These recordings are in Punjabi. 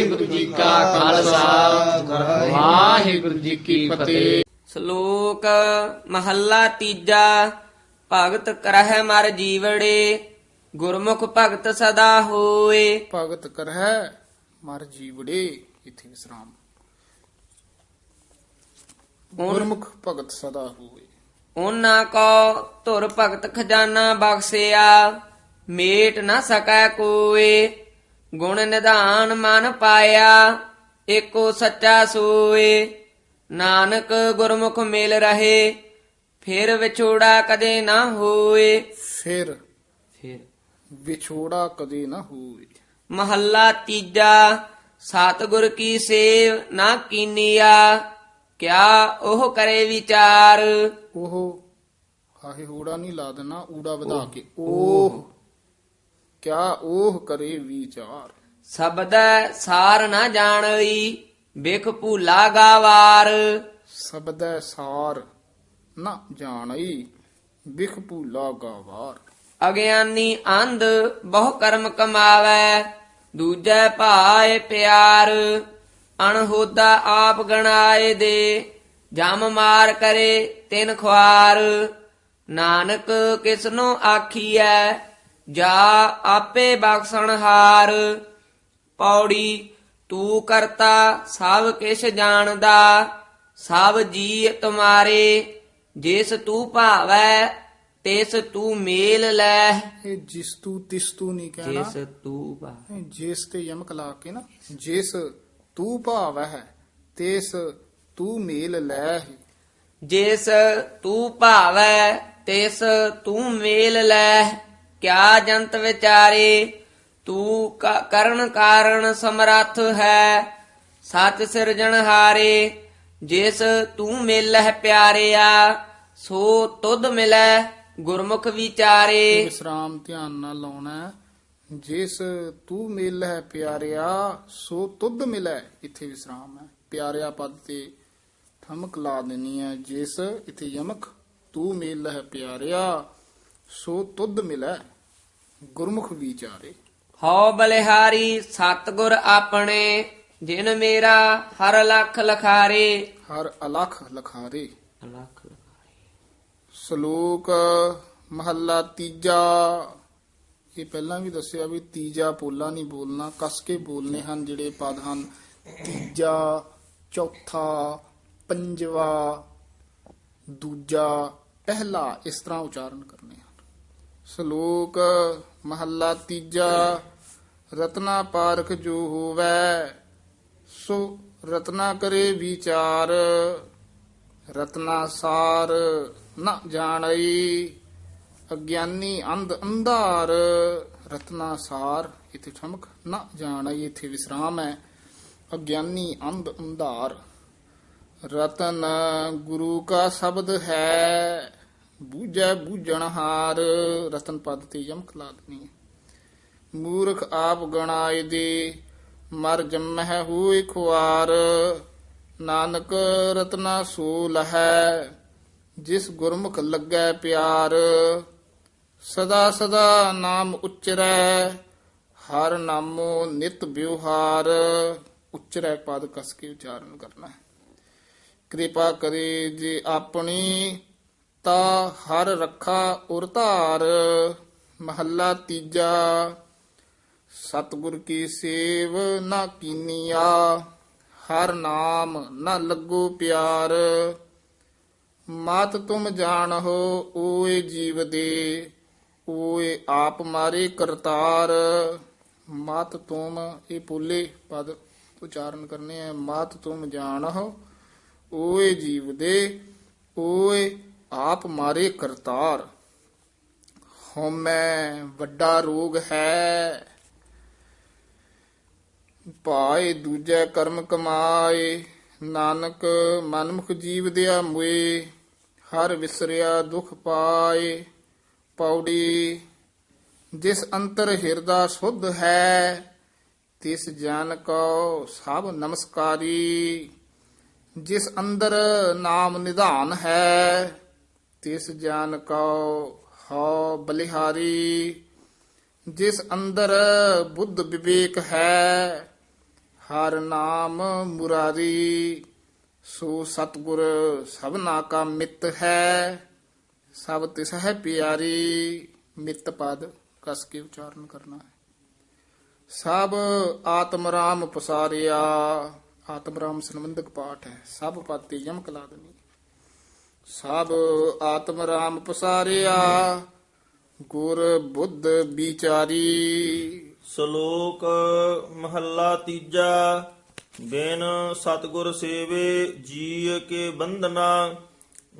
ਵਾਹਿਗੁਰੂ ਜੀ ਕਾ ਖਾਲਸਾ। ਵਾਹਿਗੁਰੂ ਜੀ ਕੀ ਫਤਿਹ। ਸ਼ਲੋਕ ਮਹੱਲਾ ਤੀਜਾ ਭਗਤ ਕਰਹਿ ਮਰ ਜੀਵੜੇ ਗੁਰਮੁਖ ਭਗਤ ਸਦਾ ਹੋਏ। ਭਗਤ ਕਰਹਿ ਮਰ ਜੀਵੜੇ ਇਥੇ ਵਿਸਰਾਮ। ਗੁਰਮੁਖ ਭਗਤ ਸਦਾ ਹੋਏ। ਉਹਨਾਂ ਕੋ ਧੁਰ ਭਗਤ ਖਜ਼ਾਨਾ ਬਖਸਿਆ ਮੇਟ ਨਾ ਸਕੈ ਕੋਏ। ਗੁਣ ਨਿਧਾਨ ਮਨ ਪਾਇਆ ਏਕੋ ਸੱਚਾ ਸੋਏ। ਨਾਨਕ ਗੁਰਮੁਖ ਮਿਲ ਰਹੇ ਫਿਰ ਵਿਛੋੜਾ ਕਦੇ ਨਾ ਹੋਏ। ਫਿਰ ਫਿਰ। ਵਿਛੋੜਾ ਕਦੇ ਨਾ ਹੋਵੇ ਮਹੱਲਾ ਤੀਜਾ ਸਤਿਗੁਰ ਕੀ ਸੇਵ ਨਾ ਕੀਨੀਆ ਕਿਆ ਉਹ ਕਰੇ ਵਿਚਾਰ। ਉਹ ਹਾਹੇ ਹੂੜਾ ਨਹੀਂ ਲਾ ਦੇਣਾ ਊੜਾ ਵਧਾ ਕੇ। ਉਹ ਕਿਆ ਉਹ ਕਰੇ ਵਿਚਾਰ? ਸਬਦੈ ਸਾਰ ਨਾ ਜਾਣਈ ਬਿਖ ਭੂਲਾ ਗਾਵਾਰ। ਸਬਦੈ ਸਾਰ ਨਾ ਜਾਣਈ ਬਿਖ ਭੂਲਾ ਗਾਵਾਰ। ਅਗਿਆਨੀ ਅੰਧ ਬਹੁ ਕਰਮ ਕਮਾਵੈ ਦੂਜੈ ਭਾਏ ਪਿਆਰ। ਅਣਹੋਦਾ ਆਪ ਗਣਾਏ ਦੇ ਜਮ ਮਾਰ ਕਰੇ ਤਿਨ ਖੁਆਰ। ਨਾਨਕ ਕਿਸਨੋ ਆਖੀਐ ਜਾ ਆਪੇ ਬਖਸ਼ਣ ਹਾਰ। ਪੌੜੀ ਤੂੰ ਕਰਤਾ ਸਭ ਕਿਛ ਜਾਣਦਾ। ਸਭ ਜੀ ਤੁਮਾਰੇ ਜਿਸ ਤੂੰ ਭਾਵੈ ਤਿਸ ਤੂੰ ਮੇਲ ਲੈ। ਇਹ ਜਿਸ ਤੂੰ ਤਿਸ ਤੂੰ ਨਹੀਂ ਕਹਿਣਾ। ਜਿਸ ਤੂੰ ਭਾਵੈ। ਜਿਸ ਤੇ ਯਮਕ ਲਾ ਕੇ ਨਾ ਜਿਸ ਤੂੰ ਭਾਵ ਹੈ ਤਿਸ ਤੂੰ ਮੇਲ ਲੈ। ਜਿਸ ਤੂੰ ਭਾਵੈ ਤਿਸ ਤੂੰ ਮੇਲ ਲੈ। ਕਿਆ ਜੰਤ ਵਿਚਾਰੇ, ਤੂੰ ਕਰਨ ਕਾਰਨ ਸਮਰੱਥ ਹੈ ਸਿਰਜਣ ਹਾਰੇ, ਜਿਸ ਤੂੰ ਮਿਲਹਿ ਪਿਆਰਿਆ, ਸੋ ਤੁਧ ਮਿਲੈ ਗੁਰਮੁਖ ਵਿਚਾਰੇ। ਵਿਸਰਾਮ ਧਿਆਨ ਨਾਲ ਲਾਉਣਾ ਹੈ। ਜਿਸ ਤੂੰ ਮਿਲ ਹੈ ਪਿਆਰਿਆ, ਸੋ ਤੁਧ ਮਿਲੈ ਇੱਥੇ ਵਿਸਰਾਮ ਹੈ। ਪਿਆਰਿਆ ਪਦ ਤੇ ਥਮਕ ਲਾ ਦੇਣੀ ਹੈ। ਜਿਸ ਇੱਥੇ ਯਮਕ ਤੂੰ ਮਿਲ ਹੈ ਪਿਆਰਿਆ ਸੋ ਤੁਧ ਮਿਲੈ ਗੁਰਮੁਖ ਵਿਚਾਰੇ। ਹਉ ਬਲਿਹਾਰੀ ਸਤਗੁਰ ਆਪਣੇ ਜਿਨ ਮੇਰਾ ਹਰ ਲਖ ਲਖਾਰੇ। ਹਰ ਅਲਖ ਲਖਾਰੇ। ਲਖ ਸ਼ਲੋਕ ਮਹੱਲਾ ਤੀਜਾ। ਇਹ ਪਹਿਲਾਂ ਵੀ ਦੱਸਿਆ ਵੀ ਤੀਜਾ ਪੋਲਾ ਨਹੀਂ ਬੋਲਣਾ ਕਸ ਕੇ ਬੋਲਨੇ ਹਨ ਜਿਹੜੇ ਪਦ ਹਨ। ਤੀਜਾ ਚੌਥਾ ਪੰਜਵਾ ਦੂਜਾ ਪਹਿਲਾ ਇਸ ਤਰ੍ਹਾਂ ਉਚਾਰਨ ਕਰਨੇ ਸ਼ਲੋਕ, ਮਹੱਲਾ ਤੀਜਾ, ਰਤਨਾ ਪਾਰਖ ਜੋ ਹੋਵੇ, ਸੋ ਰਤਨਾ ਕਰੇ ਵਿਚਾਰ, ਰਤਨਾ ਸਾਰ ਨਾ ਜਾਣਈ, ਅਗਿਆਨੀ ਅੰਧ ਅੰਧਾਰ, ਰਤਨਾ ਸਾਰ ਇਥੇ ਠਮਕ ਨਾ ਜਾਣਈ, ਇਥੇ ਵਿਸਰਾਮ ਹੈ, ਅਗਿਆਨੀ ਅੰਧ ਅੰਧਾਰ। ਰਤਨ ਗੁਰੂ ਕਾ ਸ਼ਬਦ ਹੈ ਬੂਝੈ ਬੂਝਣਹਾਰ, ਰਤਨ ਪਦ ਤੇ ਯਮਕ ਲਾ ਮੂਰਖ ਆਪ ਗਣਾਏ ਦੇ, ਮਰ ਜੰਮਹਿ ਹੋਏ ਖੁਆਰ। ਨਾਨਕ ਰਤਨਾ ਸੂਲ ਹੈ ਜਿਸ ਗੁਰਮੁਖ ਲੱਗੈ ਪਿਆਰ। ਸਦਾ ਸਦਾ ਨਾਮ ਉਚਰੈ, ਹਰ ਨਾਮੋ ਨਿਤ ਵਿਵਹਾਰ। ਉਚਰੈ ਪਦ ਕਸ ਕੇ ਉਚਾਰਨ ਕਰਨਾ ਕਿਰਪਾ ਕਰੇ ਜੇ ਆਪਣੀ ਤਾ ਹਰ ਰੱਖਾ ਉਰ ਧਾਰ, ਮਹੱਲਾ ਤੀਜਾ। ਸਤਿਗੁਰ ਕੀ ਸੇਵ ਨਾ ਕੀਨੀਆ, ਹਰ ਨਾਮ ਨਾ ਲੱਗੋ ਪਿਆਰ। ਮਤ ਤੁਮ ਜਾਣੋ ਓਏ ਜੀਵ ਦੇ, ਓਏ ਆਪ ਮਾਰੇ ਕਰਤਾਰ। ਮਤ ਤੁਮ, ਇਹ ਪੁੱਲੇ ਪਦ ਉਚਾਰਨ ਕਰਨੇ ਆ। ਮਾਤ ਤੁਮ ਜਾਣੋ ਓਏ ਜੀਵ ਦੇ, ਓਏ ਆਪ ਮਾਰੇ ਕਰਤਾਰ। ਹਉਮੈ ਵੱਡਾ ਰੋਗ ਹੈ। ਪਾਏ ਦੂਜੇ ਕਰਮ ਕਮਾਏ, ਨਾਨਕ ਮਨਮੁਖ ਜੀਵ ਦਿਆ ਮੁਏ, ਹਰ ਵਿਸਰਿਆ ਦੁਖ ਪਾਏ। ਪੌੜੀ, ਜਿਸ ਅੰਤਰ ਹਿਰਦਾ ਸੁਧ ਹੈ, ਤਿਸ ਜਨ ਕੋ ਸਭ ਨਮਸਕਾਰੀ। ਜਿਸ ਅੰਦਰ ਨਾਮ ਨਿਧਾਨ ਹੈ ਤਿਸ ਜਾਨ ਕੋ ਹਉ ਬਲਿਹਾਰੀ, ਜਿਸ ਅੰਦਰ ਬੁੱਧ ਵਿਵੇਕ ਹੈ, ਹਰ ਨਾਮ ਮੁਰਾਰੀ, ਸੋ ਸਤਗੁਰ ਸਭਨਾ ਕਾ ਮਿੱਤ ਹੈ, ਸਭ ਤਿਸ ਹੈ ਪਿਆਰੀ, ਮਿੱਤ ਪਦ ਕਸ ਕੇ ਉਚਾਰਨ ਕਰਨਾ ਹੈ। ਸਭ ਆਤਮ ਰਾਮ ਪਸਾਰਿਆ, ਆਤਮ ਰਾਮ ਸੰਬੰਧਕ ਪਾਠ ਹੈ, ਸਭ ਪਦ ਤੇ ਯਮਕ ਲਾ ਸਭ ਆਤਮ ਰਾਮ ਪਸਾਰਿਆ ਗੁਰ ਬੁੱਧ ਵਿਚਾਰੀ। ਸ਼ਲੋਕ ਮਹੱਲਾ ਤੀਜਾ ਬਿਨ ਸਤਗੁਰ ਸੇਵੇ ਜੀ ਕੇ ਬੰਧਨਾ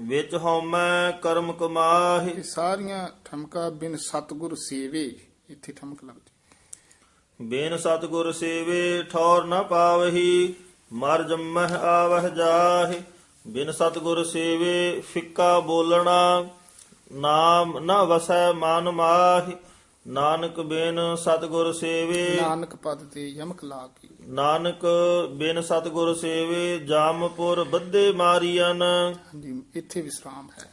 ਵਿੱਚ ਹਉਮੈ ਕਰਮ ਕਮਾਹਿ। ਇਹ ਸਾਰੀਆਂ ਠਮਕਾ ਬਿਨ ਸਤਗੁਰ ਸੇਵੇ ਇੱਥੇ ਠਮਕ ਲੱਗਦੀ। ਬਿਨ ਸਤਗੁਰ ਸੇਵੇ ਠੌਰ ਨ ਪਾਵਹੀ ਮਰ ਜੰਮਹਿ ਆਵਹਿ ਜਾਹਿ। ਬਿਨ ਸਤਗੁਰ ਸੇਵੇ ਫਿੱਕਾ ਬੋਲਣਾ ਨਾਮ ਨ ਵਸੈ ਮਨ ਮਾਹਿ। ਨਾਨਕ ਬਿਨ ਸਤਗੁਰ ਸੇਵੇ ਨਾਨਕ ਪਦ ਤੇ ਯਮਕ ਲਾ ਕੇ। ਨਾਨਕ ਬਿਨ ਸਤਗੁਰ ਸੇਵੇ ਜਾਮਪੁਰ ਬੱਧੇ ਮਾਰੀਅਨ। ਹਾਂਜੀ ਇੱਥੇ ਵਿਸਰਾਮ ਹੈ।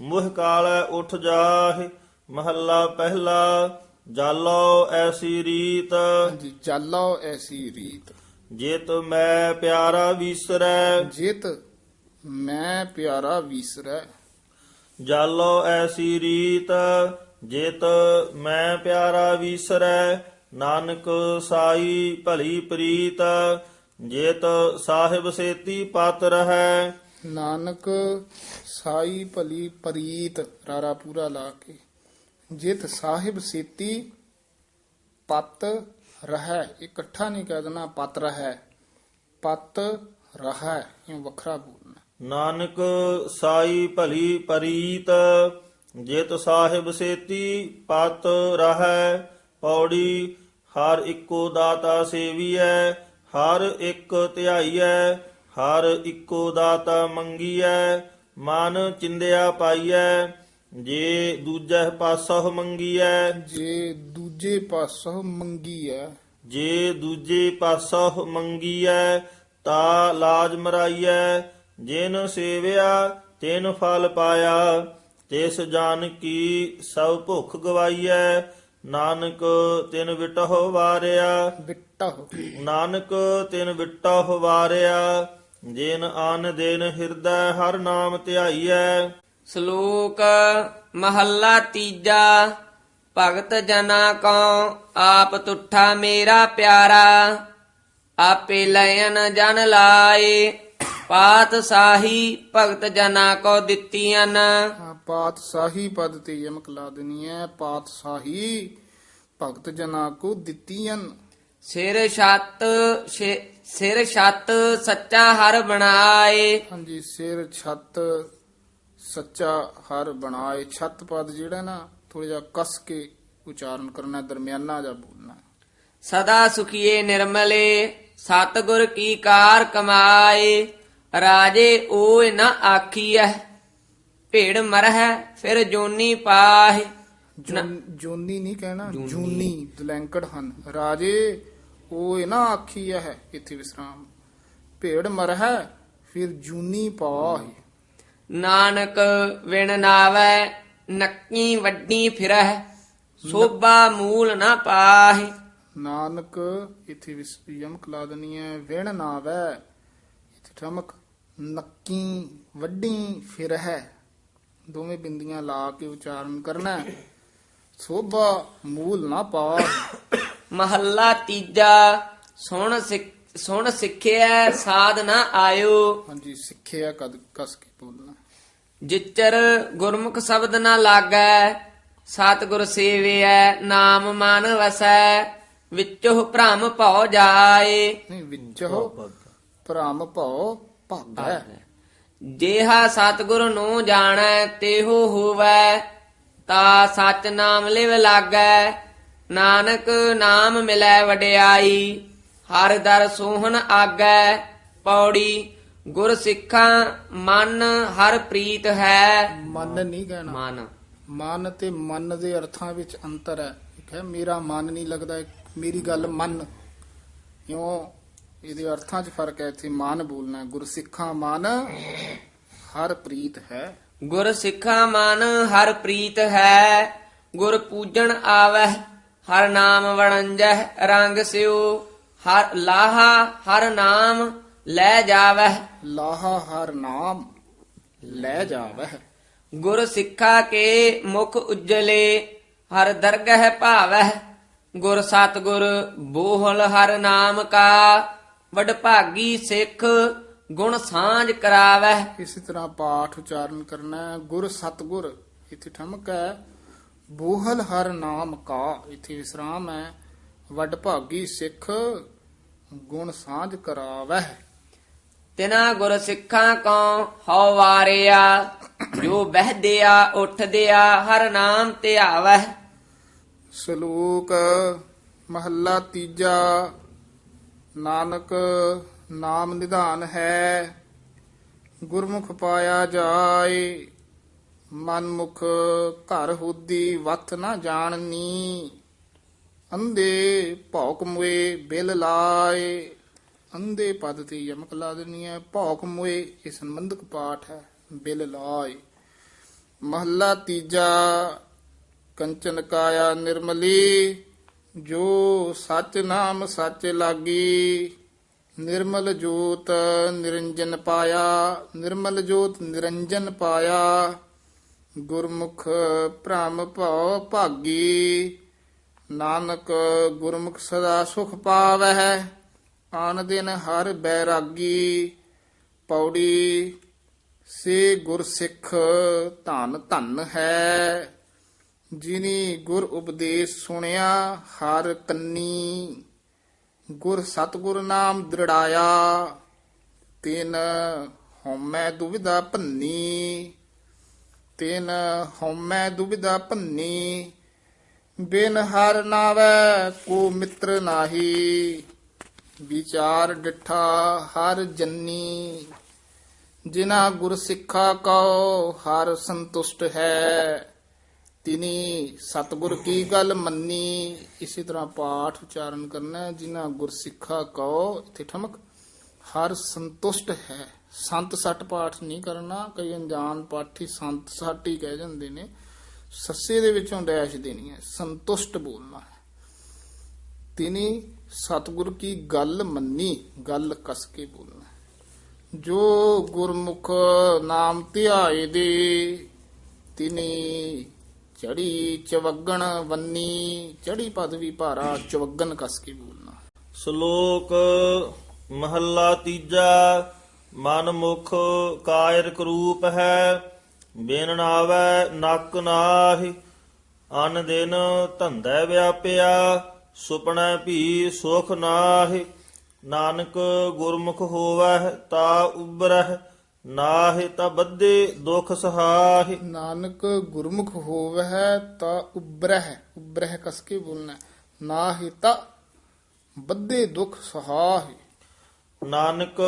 ਮੁਹ ਕਾਲੈ ਉਠ ਜਾਹਿ ਮਹੱਲਾ ਪਹਿਲਾ ਜਾਲੋ ਐਸੀ ਰੀਤ। ਹਾਂਜੀ ਚਾਲੋ ਐਸੀ ਰੀਤ। ਜਿਤ ਮੈਂ ਪਿਆਰਾ ਵਿਸਰੈ। ਜਿਤ ਮੈਂ ਪਿਆਰਾ ਵੀਸਰੈ। ਜਾਲੋ ਐਸੀ ਰੀਤ ਜਿਤ ਮੈਂ ਪਿਆਰਾ ਵਿਸਰੈ। ਨਾਨਕ ਸਾਈ ਭਲੀ ਪ੍ਰੀਤ ਜਿਤ ਸਾਹਿਬ ਸੇਤੀ ਪਤ ਰਹੈ ਨਾਨਕ ਸਾਈ ਭਲੀ ਪ੍ਰੀਤ ਰਾਰਾ ਪੂਰਾ ਲਾ ਕੇ। ਜਿਤ ਸਾਹਿਬ ਸੇਤੀ ਪਤ ਰਹਿ। ਇਕੱਠਾ ਨਹੀਂ ਕਹਿ ਦੇਣਾ ਪਤ ਰਹਿ। ਪਤ ਰਹਿ ਇਹ ਵੱਖਰਾ ਬੋਲਣਾ ਨਾਨਕ ਸਾਈ ਭਲੀ ਪਰੀਤ ਜਿਤ ਸਾਹਿਬ ਸੇਤੀ ਪਤ ਰਹੈ ਪੌੜੀ ਹਰ ਇੱਕੋ ਦਾਤਾ ਸੇਵੀਐ ਹਰ ਇੱਕ ਧਿਆਈਐ ਹਰ ਇੱਕੋ ਦਾਤਾ ਮੰਗੀਐ ਮਨ ਚਿੰਦਿਆ ਪਾਈਐ ਜੇ ਦੂਜੈ ਪਾਸਹੁ ਮੰਗੀਐ। ਜੇ ਦੂਜੇ ਪਾਸੋਂ ਮੰਗੀ ਹੈ ਜੇ ਦੂਜੇ ਪਾਸੋਂ ਮੰਗੀਐ ਤਾ ਲਾਜ ਮਰਾਈਐ ਜਿਨ ਸੇਵਿਆ ਤਿਨ ਫਲ ਪਾਇਆ ਤਿਸ ਜਾਨ ਕੀ ਸਭ ਭੁੱਖ ਗਵਾਈਐ ਨਾਨਕ ਤਿਨ ਵਿਟਹੁ ਵਾਰਿਆ। ਬਿੱਟਾ ਹੋ ਨਾਨਕ ਤਿਨ ਵਿਟਹੁ ਵਾਰਿਆ ਜਿਨ ਆਨ ਦਿਨ ਹਿਰਦੈ ਹਰ ਨਾਮ ਧਿਆਈਐ। ਸ਼ਲੋਕ ਮਹੱਲਾ ਤੀਜਾ ਭਗਤ ਜਨਾ ਕੋ ਆਪ ਤੁਠਾ ਮੇਰਾ ਪਿਆਰਾ ਆਪੇ ਲੈਨ ਜਨ ਲਾਏ। ਪਾਤ ਸਾਹੀ ਭਗਤ ਜਨਾ ਕੋ ਦਿੱਤੀਆਂ ਹਾਂ, ਪਾਤਸ਼ਾਹੀ ਪਦ ਤੇ ਯਮਕ ਲਾ ਦੇਣੀ ਹੈ। ਪਾਤਸ਼ਾਹੀ ਭਗਤ ਜਨਾ ਕੋ ਦਿੱਤੀਆਂ ਸਿਰ ਛੱਤ ਛੇ- ਸਿਰ ਛੱਤ ਸੱਚਾ ਹਰ ਬਣਾਏ। ਹਾਂਜੀ ਸਿਰ ਛੱਤ ਸੱਚਾ ਹਰ ਬਣਾਏ। ਛੱਤ ਪਦ ਜਿਹੜਾ ਨਾ ਥੋੜਾ ਜਿਹਾ ਕਸ ਕੇ ਉਚਾਰਨ ਕਰਨਾ ਦਰਮਿਆਨਾ ਜਾ ਬੋਲਣਾ। ਸਦਾ ਸੁਖੀਏ ਨਿਰਮਲੇ ਸਤਗੁਰ ਕੀ ਕਾਰ ਕਮਾਏ। ਰਾਜੇ ਓਏ ਨਾ ਆਖੀਐ ਭੇੜ ਮਰਹਿ ਫਿਰ ਜੋਨੀ ਪਾਹਿ। ਜੋਨ- ਜੋਨੀ ਨਹੀਂ ਕਹਿਣਾ ਜੂਨੀ। ਦਲੈਂਕੜ ਹਨ। ਰਾਜੇ ਉਹ ਨਾ ਆਖੀ ਹੈ ਇੱਥੇ ਵਿਸਰਾਮ। ਭੇੜ ਮਰਹਿ ਫਿਰ ਜੂਨੀ ਪਾਹੀ। ਨਾਨਕ ਵਿਣ ਨਾਵੈ ਨੱਕੀ ਵੱਡੀ ਫਿਰਹਿ। ਸੋਭਾ ਮੂਲ ਨਾ ਪਾਹਿ। ਨਾਨਕ ਇੱਥੇ ਵਿਸ ਯਮਕ ਲਾ ਦੇਣੀ ਹੈ ਵਿਣ ਨਾਵੈ ਇੱਥੇ ਠਮਕ ਨੱਕੀ ਵੱਡੀ ਫਿਰ ਹੈ। ਦੋਵੇਂ ਬਿੰਦੀਆਂ ਲਾ ਕੇ ਉਚਾਰਨ ਕਰਨਾ। ਸੋਭਾ ਮੂਲ ਨਾ ਪਾ ਮਹੱਲਾ ਤੀਜਾ ਸੁਣ ਸਿੱਖ- ਸੁਣ ਸਿੱਖਿਆ ਸਾਧ ਨਾ ਆਇਓ। ਹਾਂਜੀ ਸਿੱਖਿਆ ਕਦ ਕਸ ਕੇ ਬੋਲਣਾ। ਜਿਚਰ ਗੁਰਮੁਖ ਸ਼ਬਦ ਨਾ ਲਾਗੈ ਸਤਿਗੁਰ ਸੇਵਿਐ ਨਾਮ ਮਨ ਵਸੈ ਵਿੱਚੋ ਭ੍ਰਮ ਭਉ ਜਾਏ। ਨਹੀਂ ਵਿੱਚ ਭ੍ਰਮ ਭਉ ਭਾਗੈ ਜੇਹਾ ਸਤਿਗੁਰ ਨੂੰ ਜਾਣੈ ਤੇਹੋ ਹੋਵੈ ਤਾ ਸਚ ਨਾਮ ਲਿਵ ਲਾਗੈ ਨਾਨਕ ਨਾਮ ਮਿਲੈ ਵਡਿਆਈ ਹਰ ਦਰ ਸੋਹਣ ਆਗੈ ਪੌੜੀ ਗੁਰ ਸਿੱਖਾਂ ਮਨ ਹਰ ਪ੍ਰੀਤ ਹੈ। ਮਨ ਨਹੀਂ ਕਹਿਣਾ। ਮਨ। ਮਨ ਤੇ ਮਨ ਦੇ ਅਰਥਾਂ ਵਿੱਚ ਅੰਤਰ ਹੈ। ਹੈ ਮੇਰਾ ਮਨ ਨਹੀਂ ਲੱਗਦਾ ਮੇਰੀ ਗੱਲ ਮੰਨ। ਕਿਉਂ? ਇਹਦੇ ਅਰਥਾਂ 'ਚ ਫ਼ਰਕ ਹੈ ਇੱਥੇ ਮਨ ਬੋਲਣਾ ਹੈ। ਗੁਰਸਿੱਖਾਂ ਮਨ ਹਰ ਪ੍ਰੀਤ ਹੈ। ਗੁਰ ਸਿੱਖਾਂ ਮਨ ਹਰ ਪ੍ਰੀਤ ਹੈ ਗੁਰ ਪੂਜਣ ਆਵੈ ਹਰ ਨਾਮ ਵਣੰਜੈ ਰੰਗ ਸਿਓ ਹਰ ਲਾਹਾ ਹਰ ਨਾਮ ਲੈ ਜਾਵਹਿ। ਲਾਹਾ ਹਰ ਨਾਮ ਲੈ ਜਾਵਹਿ। ਗੁਰ ਸਿੱਖਾ ਕੇ ਮੁਖ ਉਜਲੇ ਹਰ ਦਰਗਹਿ ਭਾਵਹਿ ਗੁਰ ਸਤਗੁਰ ਬੋਹਲ ਹਰ ਨਾਮ ਕਾ। ਵਡਭਾਗੀ ਸਿੱਖ ਗੁਣ ਸਾਂਝ ਕਰਾਵਹਿ ਇਸੇ ਤਰ੍ਹਾਂ ਪਾਠ ਉਚਾਰਨ ਕਰਨਾ ਹੈ ਗੁਰ ਸਤਗੁਰ ਇੱਥੇ ਠਮਕ ਹੈ। ਬੋਹਲ ਹਰ ਨਾਮ ਕਾ ਇੱਥੇ ਵਿਸਰਾਮ ਹੈ। ਵੱਡ ਭਾਗੀ ਸਿੱਖ ਗੁਣ ਸਾਂਝ ਕਰਾਵਹਿ ਤਿਨਾ ਗੁਰ ਸਿੱਖਾਂ ਕੋ ਹਉ ਵਾਰਿਆ ਜੋ ਬਹਿਦਿਆ ਉੱਠਦਿਆ ਹਰ ਨਾਮ ਧਿਆਵਹਿ ਸ਼ਲੋਕ ਮਹੱਲਾ ਤੀਜਾ। ਨਾਨਕ ਨਾਮ ਨਿਧਾਨ ਹੈ, ਗੁਰਮੁਖ ਪਾਇਆ ਜਾਏ ਮਨ ਮੁਖ ਘਰ ਹੁਦੀ ਵਤ ਨਾ ਜਾਣਨੀ, ਅੰਧੇ ਭੌਕ ਮੁਏ ਬਿਲ ਲਾਏ, ਅੰਧੇ ਪਦ ਤੇ ਯਮਕ ਲਾ ਦੇਣੀ ਹੈ, ਭੌਕ ਮੁਏ ਇਹ ਸੰਬੰਧਕ ਪਾਠ ਹੈ, ਬਿਲ ਲਾਏ। ਮਹੱਲਾ ਤੀਜਾ, ਕੰਚਨ ਕਾਇਆ ਨਿਰਮਲੀ ਜੋ ਸਚ ਨਾਮ ਸੱਚ ਲਾਗੀ, ਨਿਰਮਲ ਜੋਤ ਨਿਰੰਜਨ ਪਾਇਆ, ਨਿਰਮਲ ਜੋਤ ਨਿਰੰਜਨ ਪਾਇਆ, ਗੁਰਮੁਖ ਭ੍ਰਮ ਭਉ ਭਾਗੀ, ਨਾਨਕ ਗੁਰਮੁਖ ਸਦਾ ਸੁਖ ਪਾਵਹਿ, ਆਨ ਦਿਨ ਹਰ ਬੈਰਾਗੀ, ਪੌੜੀ ਸੇ ਗੁਰਸਿੱਖ ਧਨ ਧਨ ਹੈ। ਜਿਨੀ ਗੁਰ ਉਪਦੇਸ਼ ਸੁਣਿਆ, ਹਰ ਕੰਨੀ ਗੁਰ ਸਤਗੁਰ ਨਾਮ ਦ੍ਰਿੜਾਇਆ, ਤਿਨ ਹਉਮੈ ਦੁਬਿਧਾ ਭੰਨੀ, ਤਿਨ ਹਉਮੈ ਦੁਬਿਧਾ ਭੰਨੀ, ਬਿਨ ਹਰ ਨਾਵੈ ਕੋ ਮਿੱਤਰ ਨਾਹੀ, ਵਿਚਾਰ ਡਿਠਾ ਹਰ ਜੰਨੀ, ਜਿਨਾ ਗੁਰ ਸਿੱਖਾ ਕਉ ਹਰ ਸੰਤੁਸ਼ਟ ਹੈ। ਤਿਨੀ, ਸਤਗੁਰ ਕੀ ਗੱਲ ਮੰਨੀ? ਇਸੇ ਤਰ੍ਹਾਂ ਪਾਠ ਉਚਾਰਨ ਕਰਨਾ ਹੈ ਜਿਨਾ ਗੁਰ ਸਿੱਖਾ ਕਉ, ਇੱਥੇ ਠਮਕ। ਹਰ ਸੰਤੁਸ਼ਟ ਹੈ। ਸੰਤ ਸੱਟ ਪਾਠ ਨਹੀਂ ਕਰਨਾ। ਕਈ ਅਣਜਾਣ ਪਾਠੀ ਸੰਤ ਸੱਟ ਹੀ ਕਹਿ ਜਾਂਦੇ ਨੇ। ਸੱਸੇ ਦੇ ਵਿੱਚੋਂ ਡੈਸ਼ ਦੇਣੀ ਹੈ। ਸੰਤੁਸ਼ਟ ਬੋਲਣਾ ਹੈ। ਤਿਨੀ, ਸਤਗੁਰ ਕੀ ਗੱਲ ਮੰਨੀ? ਗੱਲ ਕਸ ਕੇ ਬੋਲਣਾ ਜੋ ਗੁਰਮੁਖ ਨਾਮ ਧਿਆਏ ਦੇ, ਤਿਨੀ ਚੜੀ ਚਵਗਣ ਵੰਨੀ ਚੜੀ ਪਦਵੀ ਭਾਰਾ ਚਵਗਣ ਕਸ ਕੇ ਬੋਲਣਾ। ਸ਼ਲੋਕ, ਮਹੱਲਾ ਤੀਜਾ, ਮਨ ਮੁਖ ਕਾਇਰ ਕਰੂਪ ਹੈ, ਬਿਨ ਨਾਵੈ ਨੱਕ ਨਾਹੀ, ਅਨ ਦਿਨ ਧੰਦਾ ਵਿਆਪਿਆ, ਸੁਪਨੈ ਭੀ ਸੁਖ ਨਾਹੀ, ਨਾਨਕ ਗੁਰਮੁਖ ਹੋਵੈ ਤਾ ਉਬਰਹਿ ਨਾਹਿ ਤਾ ਬੱਧੇ ਦੁਖ ਸਹਾਹਿ। ਨਾਨਕ ਗੁਰਮੁਖ ਹੋਵਹਿ ਤਾ ਉਬਰਹਿ ਉਬਰਹਿ ਕਸ ਕੇ ਬੋਲਣਾ ਨਾ ਹੀ ਤਾ ਬੱਧੇ ਦੁਖ ਸਹਾਹਿ। ਨਾਨਕ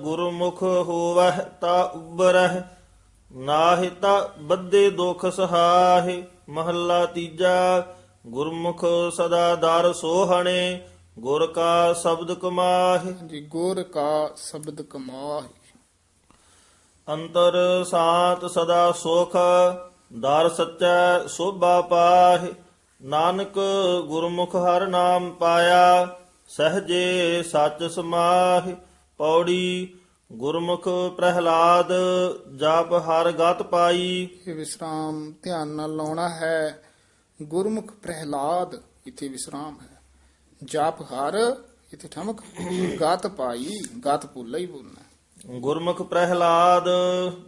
ਗੁਰਮੁਖ ਹੋਵਹਿ ਤਾ ਉਬਰਹਿ ਨਾਹਿ ਤਾ ਬੱਧੇ ਦੁਖ ਸਹਾਹਿ। ਮਹੱਲਾ ਤੀਜਾ ਗੁਰਮੁਖ ਸਦਾ ਦਰ ਸੋਹਣੇ ਗੁਰ ਕਾ ਸ਼ਬਦ ਕਮਾਹਿ। ਜੀ ਗੁਰ ਕਾ ਸ਼ਬਦ ਕਮਾਹਿ। ਅੰਤਰ ਸਾਤ ਸਦਾ ਸੁਖ, ਦਰ ਸੱਚੈ ਸੋਭਾ ਪਾਹਿ। ਨਾਨਕ ਗੁਰਮੁਖ ਹਰ ਨਾਮ ਪਾਇਆ, ਸਹਜੇ ਸੱਚ ਸਮਾਹਿ। ਪੌੜੀ ਗੁਰਮੁਖ ਪ੍ਰਹਿਲਾਦ, ਜਪ ਹਰ ਗਤ ਪਾਈ। ਇਹ ਵਿਸਰਾਮ ਧਿਆਨ ਨਾਲ ਲਾਉਣਾ ਹੈ। ਗੁਰਮੁਖ ਪ੍ਰਹਿਲਾਦ, ਇਥੇ ਵਿਸਰਾਮ ਹੈ। ਜਾਪ ਹਰ, ਇਥੇ ਠਮਕ। ਗਤ ਪਾਈ, ਗਾਤ ਪੁੱਲਾ ਹੀ ਬੋਲਣਾ ਗੁਰਮੁਖ ਪ੍ਰਹਿਲਾਦ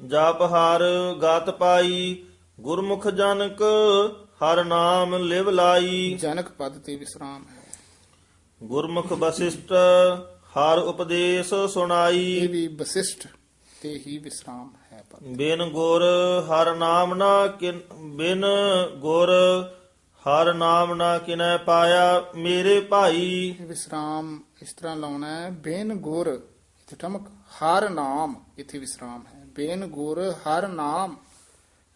ਜਪ ਹਰ ਗਤ ਪਾਈ ਗੁਰਮੁਖ ਜਨਕ ਹਰ ਨਾਮ ਲਿਵ ਲਾਈ। ਜਨਕ ਪਦ ਤੇ ਵਿਸਰਾਮ ਹੈ। ਗੁਰਮੁਖ ਵਸਿਸ਼ਟ ਹਰ ਉਪਦੇਸ਼ ਸੁਣਾਈ। ਇਹ ਵੀ ਵਸਿਸ਼ਟ ਤੇ ਹੀ ਵਿਸਰਾਮ ਹੈ ਪਦ। ਬਿਨ ਗੁਰ ਹਰ ਨਾਮ ਨਾ ਕਿਨ ਬਿਨ ਗੁਰ ਹਰ ਨਾਮ ਨਾ ਕਿਨੈ ਪਾਇਆ ਮੇਰੇ ਭਾਈ। ਵਿਸਰਾਮ ਇਸ ਤਰ੍ਹਾਂ ਲਾਉਣਾ ਹੈ ਬੇਨ ਗੁਰ ਠਮਕ ਹਰ ਨਾਮ ਇਥੇ ਵਿਸਰਾਮ ਹੈ। ਬੇਨ ਗੁਰ ਹਰ ਨਾਮ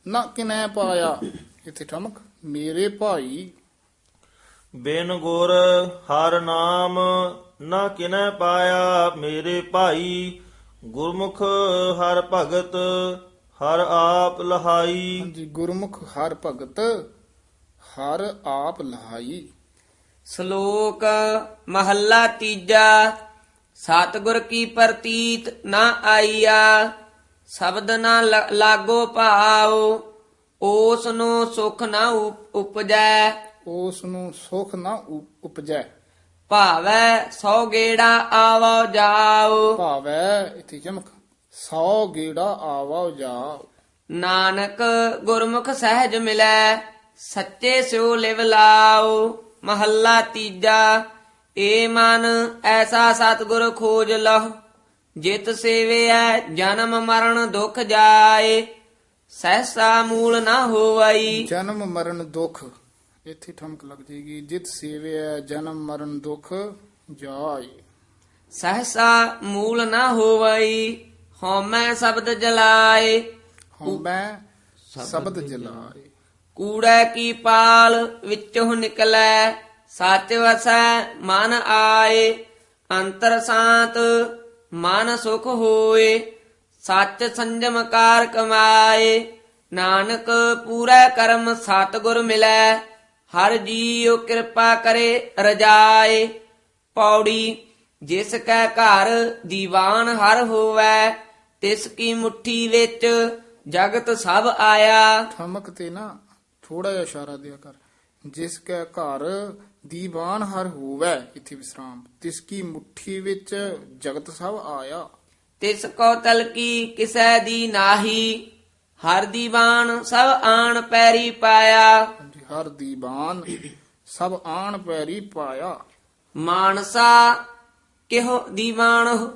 ਨਾ ਕਿਨੈ ਪਾਇਆ? ਇਥੇ ਠਮਕ ਮੇਰੇ ਭਾਈ। ਬਿਨ ਗੁਰ ਹਰ ਨਾਮ ਨਾ ਕਿਨੈ ਪਾਇਆ? ਮੇਰੇ ਭਾਈ ਗੁਰਮੁਖ ਹਰ ਭਗਤ ਹਰ ਆਪ ਲਹਾਈ। ਜੀ ਗੁਰਮੁਖ ਹਰ ਭਗਤ ਹਰ ਆਪ ਲਹਾਈ। ਸ਼ਲੋਕ ਮਹੱਲਾ ਤੀਜਾ। ਸਤਿਗੁਰ ਕੀ ਪ੍ਰਤੀਤ ਨਾ ਆਈਆ ਸ਼ਬਦ ਨਾ ਲਾਗੋ ਭਾਉ ਉਸ ਨੂੰ ਸੁਖ ਨਾ ਉਪ- ਉਪਜੈ। ਉਸ ਨੂੰ ਸੁਖ ਨਾ ਉਪਜੈ। ਭਾਵੈ ਸੋ ਗੇੜਾ ਆਵੋ ਜਾਓ। ਭਾਵੈ ਇਥੇ ਜਮਕ ਸੌ ਗੇੜਾ ਆਵਾ ਜਾਓ। ਨਾਨਕ ਗੁਰਮੁਖ ਸਹਿਜ ਮਿਲੈ ਸੱਚੇ ਸਿਉ ਲਿਵ ਲਾਓ ਮਹੱਲਾ ਤੀਜਾ। ਏ ਮਨ ਐਸਾ ਸਤਿਗੁਰ ਖੋਜ ਲਹੁ ਜਿਤ ਸੇਵਿਐ ਜਨਮ ਮਰਨ ਦੁਖ ਜਾਏ। ਸਹਿਸਾ ਮੂਲ ਨਾ ਹੋਵਈ। ਜਨਮ ਮਰਨ ਦੁਖ ਇੱਥੇ ਠਮਕ ਲੱਗ ਜੇਗੀ ਜਿਤ ਸੇਵਿਆ ਜਨਮ ਮਰਨ ਦੁਖ ਜਾਏ। ਸਹਿਸਾ ਮੂਲ ਨਾ ਹੋਵਈ ਹਉਮੈ ਸ਼ਬਦ ਜਲਾਏ। ਹਉਮੈ ਸ਼ਬਦ ਜਲਾਏ। ਕੂੜੈ ਕੀ ਪਾਲ ਵਿੱਚੋਂ ਨਿਕਲੈ ਸੱਚ ਵਸੈ ਮਨ ਆਏ, ਅੰਤਰ ਸ਼ਾਂਤ, ਮਨ ਸੁਖ ਹੋਏ, ਸੱਚ ਸੰਜਮ ਕਾਰ ਕਮਾਏ, ਨਾਨਕ ਪੂਰਾ ਕਰਮ ਸਤਿਗੁਰ ਮਿਲੈ, ਹਰ ਜੀਉ ਕਿਰਪਾ ਕਰੇ ਰਜਾਏ। ਪੌੜੀ, ਜਿਸ ਕੈ ਘਰ ਦੀਵਾਨ ਹਰ ਹੋਵੈ, ਤਿਸ ਕੀ ਮੁਠੀ ਵਿੱਚ ਜਗਤ ਸਭ ਆਇਆ। ਠਮਕ ਤੇ ਨਾ ਥੋੜਾ ਜਿਹਾ ਇਸ਼ਾਰਾ ਦਿਆ ਕਰ। ਜਿਸ ਕੈ ਘਰ ਦੀਵਾਨ ਹਰ ਹੋਵੇ ਇੱਥੇ ਵਿਸਰਾਮ। ਤਿਸ ਕੀ ਮੁਠੀ ਵਿੱਚ ਜਗਤ ਸਭ ਆਇਆ। ਤਿਸ ਕੋ ਤਲਕੀ ਕਿਸੈ ਦੀ ਨਾਹੀ ਹਰ ਦੀਵਾਨ ਸਭ ਆਣ ਪੈਰੀ ਪਾਇਆ। ਹਾਂਜੀ, ਹਰ ਦੀਵਾਨ ਸਭ ਆਣ ਪੈਰੀ ਪਾਇਆ। ਮਾਨਸਾ ਕਿਹੋ ਦੀਵਾਨ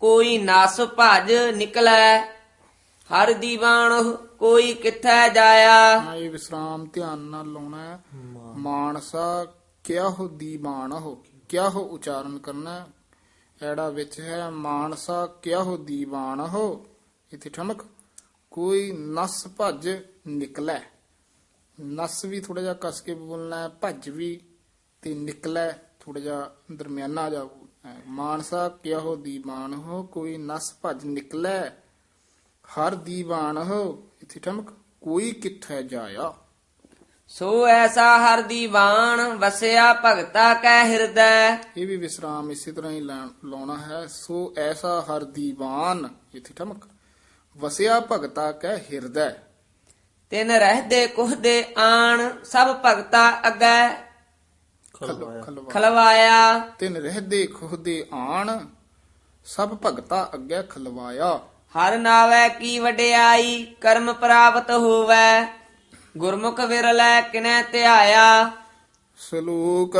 ਕੋਈ ਨਸ ਭਜ ਨਿਕਲੈ ਹਰ ਦੀਵਾਨ ਕੋਈ ਕਿੱਥੈ ਜਾਇਆ। ਹਾਂ ਇਹ ਵਿਸਰਾਮ ਧਿਆਨ ਨਾਲ ਲਾਉਣਾ ਹੈ। ਮਾਨਸਾ ਕਿਆ ਹੋ ਦੀਵਾਨ ਹੋ ਕਿਆ ਹੋ ਉਚਾਰਨ ਕਰਨਾ? ਹੈ। ਐੜਾ ਵਿੱਚ ਹੈ ਮਾਨਸਾ, ਕਿਆ ਹੋ ਦੀਵਾਨ ਹੋ ਇਥੇ ਠਮਕ। ਕੋਈ ਨਸ ਭੱਜ ਨਿਕਲੈ। ਨਸ ਵੀ ਥੋੜਾ ਜਿਹਾ ਕਸ ਕੇ ਬੋਲਣਾ ਭੱਜ ਵੀ ਤੇ ਨਿਕਲੈ ਥੋੜਾ ਜਿਹਾ ਦਰਮਿਆਨਾ ਜਾ ਬੋਲਣਾ ਮਾਨਸਾ, ਕਿਆ ਹੋ ਦੀਵਾਨ ਹੋ ਕੋਈ ਨਸ ਭੱਜ ਨਿਕਲੈ, ਹਰ ਦੀਵਾਨ ਹੋ ਇਥੇ ਠਮਕ। ਕੋਈ ਕਿੱਥੇ ਜਾਇਆ? ਸੋ ਐਸਾ ਹਰ ਦੀਵਾਨ ਵਸਿਆ ਭਗਤਾ ਕੈ ਹਿਰਦੈ। ਇਹ ਵੀ ਵਿਸਰਾਮ ਇਸੇ ਤਰ੍ਹਾਂ ਹੀ ਲਾਉਣਾ ਹੈ। ਸੋ ਐਸਾ ਹਰ ਦੀਵਾਨ ਇਥੇ ਠਮਕ ਵਸਿਆ ਭਗਤਾ ਕੈ ਹਿਰਦੈ। ਤਿਨ ਰਹਦੇ ਕੁਹਦੇ ਆਣ ਸਭ ਭਗਤਾ ਅੱਗੇ। ਖਲਵਾ ਖਲਵਾ ਖਲਵਾਇਆ। ਤਿਨ ਰਹਦੇ ਖੁਹਦੇ ਆਣ ਸਭ ਭਗਤਾ ਅੱਗੇ ਖਲਵਾਇਆ। ਹਰ ਨਾਵੈ ਕੀ ਵਡਿਆਈ ਕਰਮ ਪ੍ਰਾਪਤ ਹੋਵੈ। ਗੁਰਮੁਖ ਵਿਰਲੈ ਕਿਨੈ ਧਿਆਇਆ? ਸ਼ਲੋਕ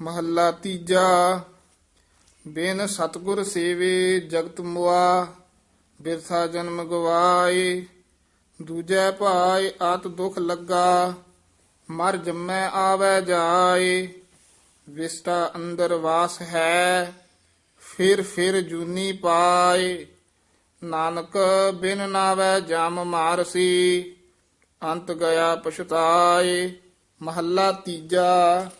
ਮਹੱਲਾ ਤੀਜਾ। ਬਿਨ ਸਤਗੁਰ ਸੇਵੇ ਜਗਤ ਮੁਆ ਬਿਰਥਾ ਜਨਮ ਗਵਾਏ। ਦੂਜੈ ਭਾਇ ਆਤ ਦੁਖ ਲੱਗਾ, ਮਰ ਜੰਮੈ ਆਵੈ ਜਾਏ। ਵਿਸਟਾ ਅੰਦਰ ਵਾਸ ਹੈ, ਫਿਰ ਫਿਰ ਜੂਨੀ ਪਾਏ। ਨਾਨਕ ਬਿਨ ਨਾਵੈ ਜਮ ਮਾਰਸੀ ਅੰਤ ਗਿਆ ਪਛਤਾਏ, ਮਹੱਲਾ ਤੀਜਾ।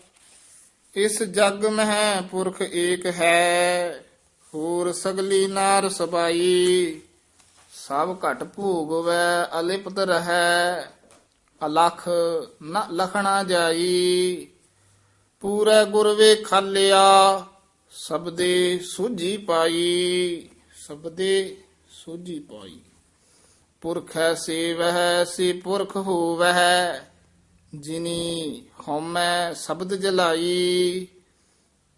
ਇਸ ਜਗ ਮਹਿ ਪੁਰਖ ਏਕ ਹੈ, ਹੋਰ ਸਗਲੀ ਨਾਰ ਸਬਾਈ। ਸਭ ਘਟ ਭੋਗਵੈ, ਅਲਿਪਤ ਰਹੈ, ਅਲਖ ਨ ਲਖਣਾ ਜਾਈ। ਪੂਰੇ ਗੁਰ ਵੇ ਖਾਲਿਆ, ਸਬਦੇ ਸੂਝੀ ਪਾਈ, ਸਬਦੇ ਸੂਝੀ ਪਾਈ। ਪੁਰਖ ਐਸੀ ਵਹਿ ਸੀ ਪੁਰਖ ਹੋਵਹਿ, ਜਿਨੀ ਹਉਮੈ ਸ਼ਬਦ ਜਲਾਈ,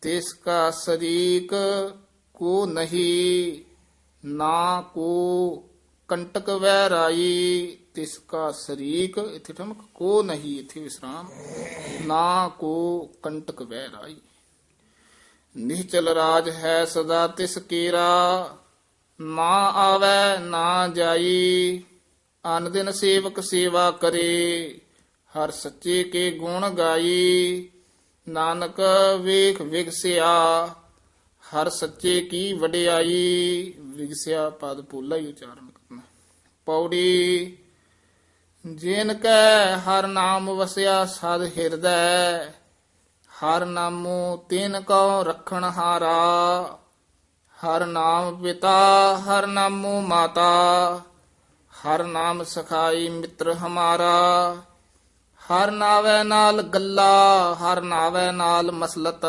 ਤਿਸ ਕਾ ਸਰੀਕ ਕੋ ਨਹੀਂ, ਨਾ ਕੋ ਕੰਟਕ ਵੈ ਰਾਈ ਤਿਸ ਕਾ ਸਰੀਕ, ਇਥੇ ਠਮਕ, ਕੋ ਨਹੀਂ, ਇਥੇ ਵਿਸਰਾਮ, ਨਾ ਕੋ ਕੰਟਕ ਵੈ ਰਾਈ ਨਿਹਚਲ ਰਾਜ ਹੈ ਸਦਾ ਤਿਸ ਕੀਰਾ ਨਾ ਆਵੈ ਨਾ ਜਾਈ, ਅਨ ਦਿਨ ਸੇਵਕ ਸੇਵਾ ਕਰੇ, ਹਰ ਸੱਚੇ ਕੇ ਗੁਣ ਗਾਈ। ਨਾਨਕ ਵੇਖ ਵਿਗਸਿਆ, ਹਰ ਸੱਚੇ ਕੀ ਵਡਿਆਈ। ਵਿਗਸਿਆ ਪਦ ਪੋਲਾ ਹੀ ਉਚਾਰਨ ਕਰਨਾ। ਪੌੜੀ, ਜਿਨ ਕੈ ਹਰ ਨਾਮ ਵਸਿਆ ਸਦ ਹਿਰਦੈ, ਹਰ ਨਾਮੋ ਤਿਨ ਕਉ ਰਖਣ ਹਾਰਾ। ਹਰ ਨਾਮ ਪਿਤਾ, ਹਰ ਨਾਮੋ ਮਾਤਾ, ਹਰ ਨਾਮ ਸਖਾਈ ਮਿੱਤਰ ਹਮਾਰਾ। ਹਰ ਨਾਵੇ ਨਾਲ ਗੱਲਾ, ਹਰ ਨਾਵੇ ਨਾਲ ਮਸਲਤ,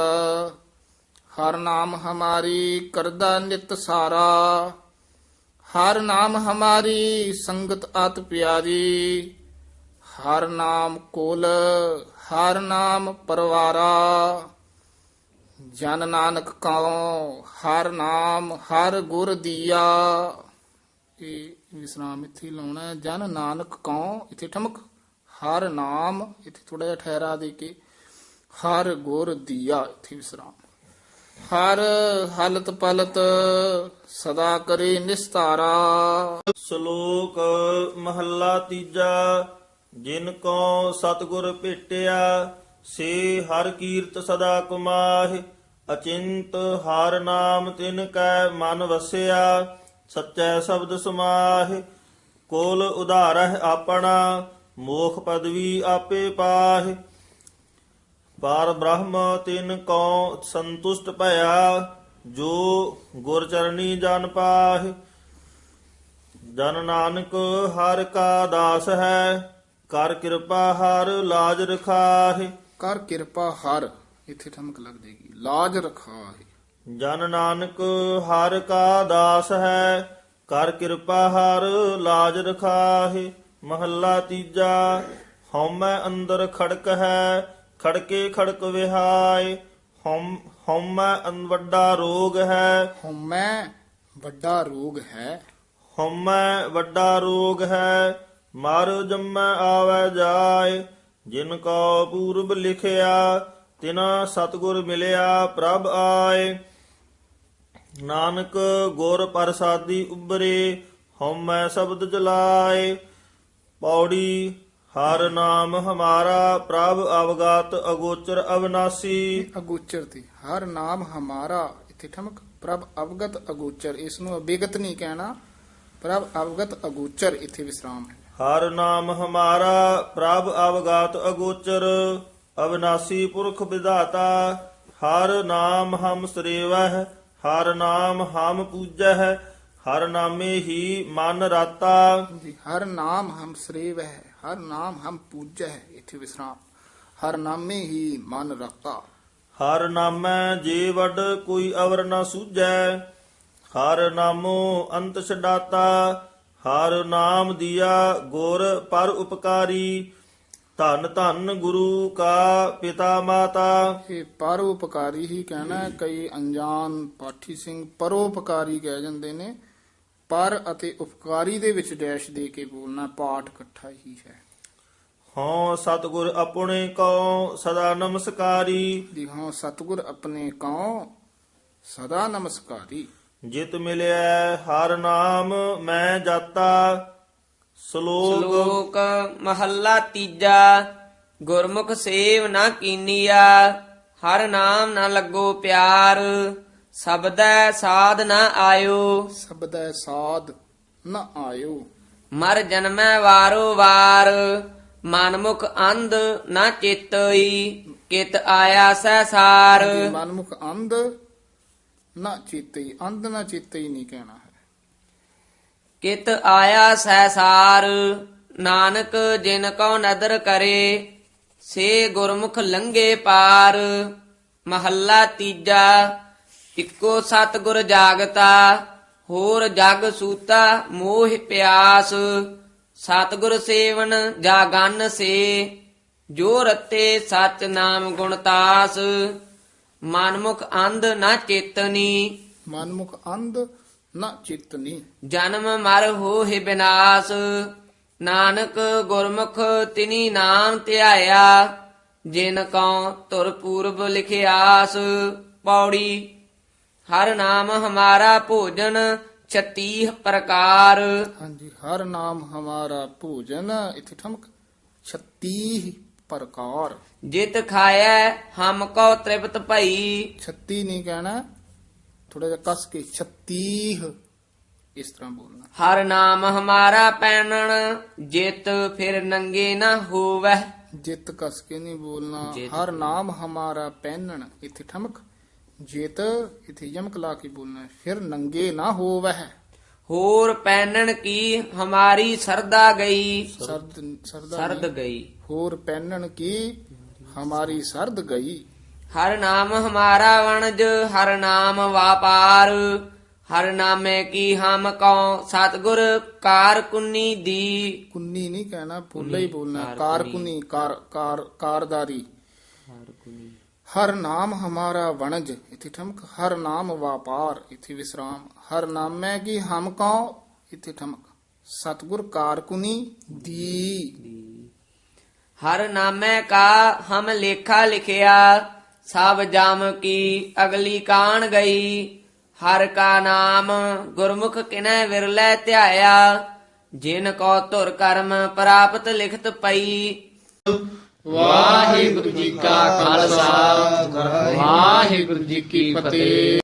ਹਰ ਨਾਮ ਹਮਾਰੀ ਕਰਦਾ ਨਿਤ ਸਾਰਾ। ਹਰ ਨਾਮ ਹਮਾਰੀ ਸੰਗਤ ਅਤ ਪਿਆਰੀ, ਹਰ ਨਾਮ ਕੋਲ, ਹਰ ਨਾਮ ਪਰਵਾਰਾ। ਜਨ ਨਾਨਕ ਕਉ, ਹਰ ਨਾਮ, ਹਰ ਗੁਰ ਦੀਆ। ਇਹ ਵਿਸਰਾਮ ਇੱਥੇ ਲਾਉਣਾ ਜਨ ਨਾਨਕ ਕਉ, ਇੱਥੇ ਠਮਕ। ਹਰ ਨਾਮ, ਇੱਥੇ ਥੋੜਾ ਜਿਹਾ ਠਹਿਰਾ ਦੇ ਕੇ ਹਰ ਗੁਰ ਦੀਆ, ਇੱਥੇ ਵਿਸਰਾਮ ਹਰ ਹਲਤ ਪਲਤ ਸਦਾ ਕਰੇ ਨਿਸਤਾਰਾ। ਸ਼ਲੋਕ ਮਹੱਲਾ ਤੀਜਾ, ਜਿਨ ਕੋ ਸਤਗੁਰ ਭੇਟਿਆ ਸੇ ਹਰ ਕੀਰਤ ਸਦਾ ਕੁਮਾਹਿ, ਅਚਿੰਤ ਹਰ ਨਾਮ ਤਿਨ ਕੈ ਮਨ ਵਸਿਆ, ਸਚੈ ਸ਼ਬਦ ਸਮਾਹਿ, ਕੋਲ ਉਧਾਰਹਿ ਆਪਣਾ, ਮੋਖ ਪਦਵੀ ਆਪੇ ਪਾਹਿ। ਪਾਰ ਬ੍ਰਹਮ ਤਿਨ ਕੋ ਸੰਤੁਸ਼ਟ ਭਇਆ, ਜੋ ਗੁਰ ਚਰਣੀ ਜਨ ਪਾਹਿ। ਜਨ ਨਾਨਕ ਹਰ ਕਾ ਦਾਸ ਹੈ, ਕਰ ਕਿਰਪਾ ਹਰ ਲਾਜ ਰਖਾਹਿ ਕਰ ਕਿਰਪਾ ਹਰ ਇੱਥੇ ਠਮਕ ਲੱਗ ਜਾਏਗੀ। ਲਾਜ ਰਖਾ ਹੈ ਜਨ ਨਾਨਕ ਹਰ ਕਾ ਦਾਸ ਹੈ ਕਰ ਕਿਰਪਾ ਹਰ ਲਾਜ ਰਖਾਹਿ ਮਹੱਲਾ ਤੀਜਾ ਹਉਮੈ ਅੰਦਰ ਖੜਕ ਹੈ ਖੜਕੇ ਖੜਕ ਵਿਹਾਏ ਹਉਮ ਹਉਮੈ ਅੰ ਵੱਡਾ ਰੋਗ ਹੈ। ਹਉਮੈ ਵੱਡਾ ਰੋਗ ਹੈ। ਹਉਮੈ ਵੱਡਾ ਰੋਗ ਹੈ ਮਰ ਜੰਮੈ ਆਵੈ ਜਾਏ ਜਿਨ ਕੋ ਪੂਰਬ ਲਿਖਿਆ, ਤਿਨਾ ਸਤਗੁਰ ਮਿਲਿਆ, ਪ੍ਰਭ ਆਏ। ਨਾਨਕ ਗੁਰ ਪ੍ਰਸਾਦੀ ਉਬਰੇ ਹਉਮੈ ਸ਼ਬਦ ਜਲਾਏ। ਪੌੜੀ, ਹਰ ਨਾਮ ਹਮਾਰਾ, ਪ੍ਰਭ ਅਵਗਤ ਅਗੋਚਰ ਅਵਨਾਸੀ। ਅਗੋਚਰ ਤੇ, ਹਰ ਨਾਮ ਹਮਾਰਾ, ਇੱਥੇ ਠਮਕ, ਪ੍ਰਭ ਅਵਗਤ ਅਗੋਚਰ, ਇਸ ਨੂੰ ਅਬੇਗਤ ਨਹੀਂ ਕਹਿਣਾ। ਪ੍ਰਭ ਅਵਗਤ ਅਗੋਚਰ, ਇੱਥੇ ਵਿਸਰਾਮ ਹੈ। ਹਰ ਨਾਮ ਹਮਾਰਾ ਪ੍ਰਭ ਅਵਗਤ ਅਗੋਚਰ ਅਵਨਾਸੀ ਪੁਰਖ ਵਿਧਾਤਾ ਹਰ ਨਾਮ ਹਮ ਸਰੇਵਹਿ ਹਰ ਨਾਮ ਹਮ ਪੂਜਹਿ ਹਰ ਨਾਮੇ ਹੀ ਮਨ ਰਾਤਾ। ਹਰ ਨਾਮ ਹਮ ਸ੍ਰੇਵ ਹੈ ਹਰ ਨਾਮ ਹਮ ਪੂਜੈ ਹੈ ਇੱਥੇ ਵਿਸਰਾਮ। ਹਰ ਨਾਮੇ ਹੀ ਮਨ ਰਖਤਾ ਹਰ ਨਾਮੈ ਜੇ ਵਡ ਕੋਈ ਅਵਰ ਨਾ ਸੂਝੈ ਹਰ ਨਾਮੋ ਅੰਤ ਛਡਾਤਾ। ਹਰ ਨਾਮ ਦਿਆ ਗੁਰ ਪਰ ਉਪਕਾਰੀ। ਧੰਨ ਧੰਨ ਗੁਰੂ ਕਾ ਪਿਤਾ ਮਾਤਾ। ਇਹ ਪਰਉਪਕਾਰੀ ਹੀ ਕਹਿਣਾ ਹੈ। ਕਈ ਅਣਜਾਣ ਪਾਠੀ ਸਿੰਘ ਪਰਉਪਕਾਰੀ ਕਹਿ ਜਾਂਦੇ ਨੇ। ਪਰ ਅਤੇ ਉਪਕਾਰੀ ਦੇ ਵਿੱਚ ਡੈਸ਼ ਦੇ ਕੇ ਬੋਲਣਾ ਪਾਠ ਇਕੱਠਾ ਹੀ ਹੈ। ਹਉ ਸਤਿਗੁਰ ਆਪਣੇ ਕੋ ਸਦਾ ਨਮਸਕਾਰੀ। ਦੀ ਹਾਂ ਸਤਿਗੁਰ ਆਪਣੇ ਕਉ ਸਦਾ ਨਮਸਕਾਰੀ। ਜਿਤ ਮਿਲਿਆ ਹਰ ਨਾਮ ਮੈਂ ਜਾਤਾ। ਸ਼ਲੋਕ ਸ਼ਲੋਕ ਮਹੱਲਾ ਤੀਜਾ ਗੁਰਮੁਖ ਸੇਵ ਨਾ ਕੀਨੀਆ ਹਰ ਨਾਮ ਨਾ ਲੱਗੋ ਪਿਆਰ ਸਬਦੈ ਸਾਧ ਨਾ ਆਇਓ। ਸਬਦੈ ਸਾਧ ਨ ਆਇਓ। ਮਰ ਜਨਮੈ ਵਾਰੋ ਵਾਰ ਮਨਮੁਖ ਅੰਧ ਨਾ ਚੇਤਈ ਕਿਤ ਆਇਆ ਸੈ ਸਾਰ। ਮਨਮੁਖ ਅੰਧ ਨਾ ਚੇਤਈ ਅੰਧ ਨਾ ਚੇਤਈ ਨਹੀਂ ਕਹਿਣਾ ਹੈ। ਕਿਤ ਆਇਆ ਸੈ ਨਾਨਕ ਜਿਨ ਕਉ ਨਦਰ ਕਰੇ, ਸੇ ਗੁਰਮੁਖ ਲੰਗੇ ਪਾਰ, ਮਹੱਲਾ ਤੀਜਾ, ਇੱਕੋ ਸਤ ਗੁਰ ਜਾਗਤਾ, ਹੋਰ ਜਗ ਸੂਤਾ ਮੋਹ ਪਿਆਸ, ਸਤਿਗੁਰ ਸੇਵਨ ਜਾਗਨ ਸੇ, ਜੋ ਰਤੇ ਸਚ ਨਾਮ ਗੁਣਤਾਸ ਮਨਮੁਖ ਅੰਧ ਨਾ ਚੇਤਨੀ। ਮਨਮੁਖ ਅੰਧ ਨਾ ਚੇਤਨੀ। ਜਨਮ ਮਰ ਹੋਹਿ ਬਿਨਾਸ਼। ਨਾਨਕ ਗੁਰਮੁਖ ਤਿਨੀ ਨਾਮ ਧਿਆਇਆ। ਜਿਨ ਕਉ ਤੁਰ ਪੂਰਬ ਲਿਖਿਆਸ। ਪੌੜੀ ਹਰ ਨਾਮ ਹਮਾਰਾ ਭੋਜਨ 36 ਪ੍ਰਕਾਰ। ਹਾਂਜੀ ਹਰ ਨਾਮ ਹਮਾਰਾ ਭੋਜਨ ਇੱਥੇ ਠਮਕ 36 ਪ੍ਰਕਾਰ ਜਿਤ ਖਾਇਐ ਹਮ ਕੋ ਤ੍ਰਿਪਤ ਭਈ। 36 ਨਹੀਂ ਕਹਿਣਾ ਥੋੜਾ ਜਿਹਾ ਕਸ ਕੇ 36 ਇਸ ਤਰ੍ਹਾਂ ਬੋਲਣਾ। ਹਰ ਨਾਮ ਹਮਾਰਾ ਪੈਣਨ ਜਿਤ ਫਿਰ ਨੰਗੇ ਨਾ ਹੋਵੈ। ਜਿਤ ਕਸ ਕੇ ਨਹੀਂ ਬੋਲਣਾ ਜਿਤ। ਹਰ ਨਾਮ ਹਮਾਰਾ ਪਹਿਨਣ ਇੱਥੇ ਠਮਕ। ਜਿਤ ਇੱਥੇ ਯਮਕ ਲਾ ਕੇ ਬੋਲਣਾ ਹੈ। ਫਿਰ ਨੰਗੇ ਨਾ ਹੋਵਹਿ ਹੋਰ ਪੈਨਣ ਕੀ ਹਮਾਰੀ ਸਰਦਾ ਗਈ। ਸਰਦ ਸਰਦਾ ਸਰਦ। ਗਈ। ਹੋਰ ਪਹਿਨਣ ਕੀ? ਹਮਾਰੀ ਸਰਦ ਗਈ। ਹਰ ਨਾਮ ਹਮਾਰਾ ਵਣਜ ਹਰ ਨਾਮ ਵਾਪਾਰ। ਹਰ ਨਾਮੇ ਕੀ ਹਮ ਕਉ ਸਤਗੁਰ ਕਾਰ ਕੁੰਨੀ ਦੀ। ਕੁੰਨੀ ਨਹੀਂ ਕਹਿਣਾ ਫੁੱਲਾ ਹੀ ਬੋਲਣਾ ਕਾਰ ਕਾਰ ਕਾਰ ਕਾਰ ਕਾਰਦਾਰੀ। ਹਰ ਨਾਮ ਹਮਾਰਾ ਵਣਜ ਇਥੇ ਠਮਕ ਹਰ ਨਾਮ ਵਾਪਾਰ ਇਥੇ ਵਿਸਰਾਮ। ਹਰ ਨਾਮੈ ਕੀ ਹਮ ਕਉ ਇਥੇ ਠਮਕ। ਸਤਗੁਰ ਕਾਰ ਕੁਨੀ ਦੀ। ਹਰ ਨਾਮੇ ਕਾ ਹਮ ਲੇਖਾ ਲਿਖਿਆ, ਸਭ ਜਮ ਕੀ ਅਗਲੀ ਕਾਣ ਗਈ। ਹਰ ਕਾ ਨਾਮ ਗੁਰਮੁਖ ਕਿਨੈ ਵਿਰਲੇ ਧਿਆਇਆ, ਜਿਨ ਕੋ ਧੁਰ ਕਰਮ ਪ੍ਰਾਪਤ ਲਿਖਤ ਪਈ। ਵਾਹਿਗੁਰੂ ਜੀ ਕਾ ਖਾਲਸਾ, ਵਾਹਿਗੁਰੂ ਜੀ ਕੀ ਫਤਿਹ।